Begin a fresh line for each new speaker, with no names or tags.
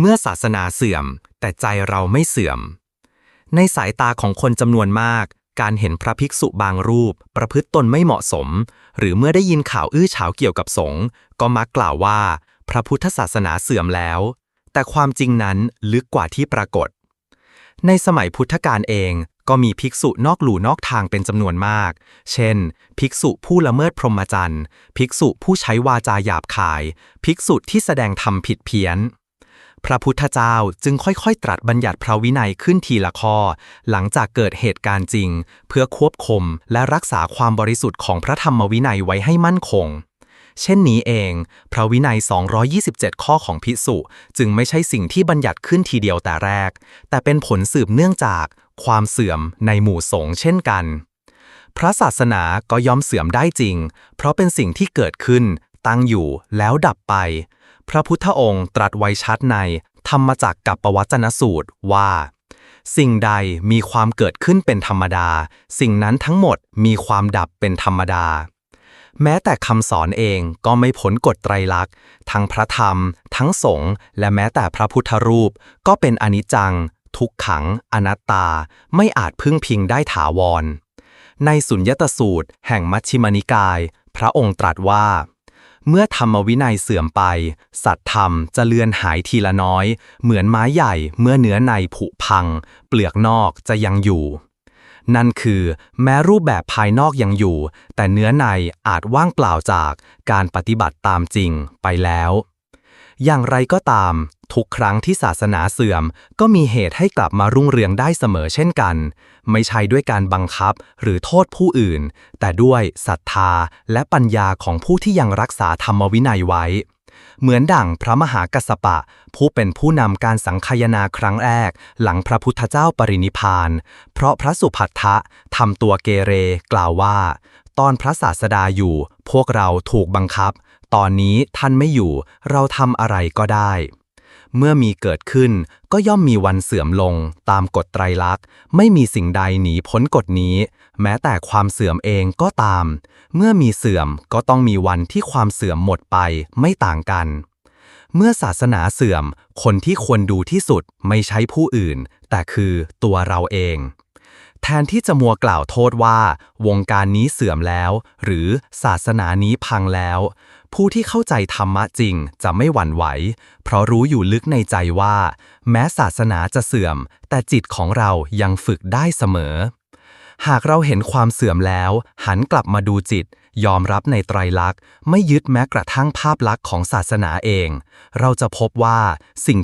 เมื่อศาสนาเสื่อม แต่ใจเราไม่เสื่อม ในสายตาของคนจำนวนมาก การเห็นพระภิกษุบางรูป ประพฤติตนไม่เหมาะสม หรือเมื่อได้ยินข่าวอื้อฉาวเกี่ยวกับสงฆ์ก็มักกล่าวว่า พระพุทธศาสนาเสื่อมแล้ว แต่ความจริงนั้นลึกกว่าที่ปรากฏ ในสมัยพุทธกาลเองก็มีภิกษุนอกหลู่นอกทางเป็นจำนวนมาก เช่น ภิกษุผู้ละเมิดพรหมจรรย์ ภิกษุผู้ใช้วาจาหยาบคาย ภิกษุที่แสดงธรรมผิดเพี้ยน พระพุทธเจ้าจึงค่อยๆ ตรัสบัญญัติพระวินัยขึ้นทีละข้อ หลังจากเกิดเหตุการณ์จริง เพื่อควบคุมและรักษาความบริสุทธิ์ของพระธรรมวินัยไว้ให้มั่นคง เช่นนี้เอง พระวินัย 227 ข้อของภิกษุจึงไม่ใช่สิ่งที่บัญญัติขึ้นทีเดียวแต่แรก แต่เป็นผลสืบเนื่องจากความเสื่อมในหมู่สงฆ์เช่นกัน พระศาสนาก็ยอมเสื่อมได้จริง เพราะเป็นสิ่งที่เกิดขึ้น ตั้งอยู่แล้วดับไป พระพุทธองค์ตรัสไว้ชัดในธรรมจักรกับปวัจนสูตรว่า สิ่งใดมีความเกิดขึ้นเป็นธรรมดา สิ่งนั้นทั้งหมดมีความดับเป็นธรรมดา แม้แต่คำสอนเองก็ไม่พ้นกฎไตรลักษณ์ ทั้งพระธรรม ทั้งสงฆ์และแม้แต่พระพุทธรูป ก็เป็นอนิจจัง ทุกขัง อนัตตา ไม่อาจพึ่งพิงได้ถาวร ในสุญญตสูตร แห่งมัชฌิมนิกาย พระองค์ตรัสว่า เมื่อธรรมวินัยเสื่อมไป สัตธรรมจะเลือนหายทีละน้อย เหมือนไม้ใหญ่เมื่อเนื้อในผุพัง เปลือกนอกจะยังอยู่ นั่นคือ แม้รูปแบบภายนอกยังอยู่ แต่เนื้อในอาจว่างเปล่าจากการปฏิบัติตามจริงไปแล้ว อย่างไรก็ตาม ทุกครั้งที่ศาสนาเสื่อม ก็มีเหตุให้กลับมารุ่งเรืองได้เสมอเช่นกัน ไม่ใช่ด้วยการบังคับหรือโทษผู้อื่น แต่ด้วยศรัทธาและปัญญาของผู้ที่ยังรักษาธรรมวินัยไว้ เหมือนดั่งพระมหากัสปะ ผู้เป็นผู้นำการสังคายนาครั้งแรก หลังพระพุทธเจ้าปรินิพพาน เพราะพระสุภัททะทำตัวเกเร กล่าวว่า ตอนพระศาสดาอยู่ พวกเราถูกบังคับ ตอนนี้ท่านไม่อยู่ เราทำอะไรก็ได้ เมื่อมีเกิดขึ้นก็ย่อมมีวันเสื่อมลง ตามกฎไตรลักษณ์ ไม่มีสิ่งใดหนีพ้นกฎนี้ แม้แต่ความเสื่อมเองก็ตาม เมื่อมีเสื่อมก็ต้องมีวันที่ความเสื่อมหมดไปไม่ต่างกัน เมื่อศาสนาเสื่อม คนที่ควรดูที่สุดไม่ใช่ผู้อื่น แต่คือตัวเราเอง แทนที่จะมัวกล่าวโทษว่า วงการนี้เสื่อมแล้ว หรือศาสนานี้พังแล้ว ผู้ที่เข้าใจธรรมะจริงจะไม่หวั่นไหว เพราะรู้อยู่ลึกในใจว่า แม้ศาสนาจะเสื่อม แต่จิตของเรายังฝึกได้เสมอ หากเราเห็นความเสื่อมแล้ว หันกลับมาดูจิต ยอมรับในไตรลักษณ์ ไม่ยึดแม้กระทั่งภาพลักษณ์ของศาสนาเอง เราจะพบว่าสิ่ง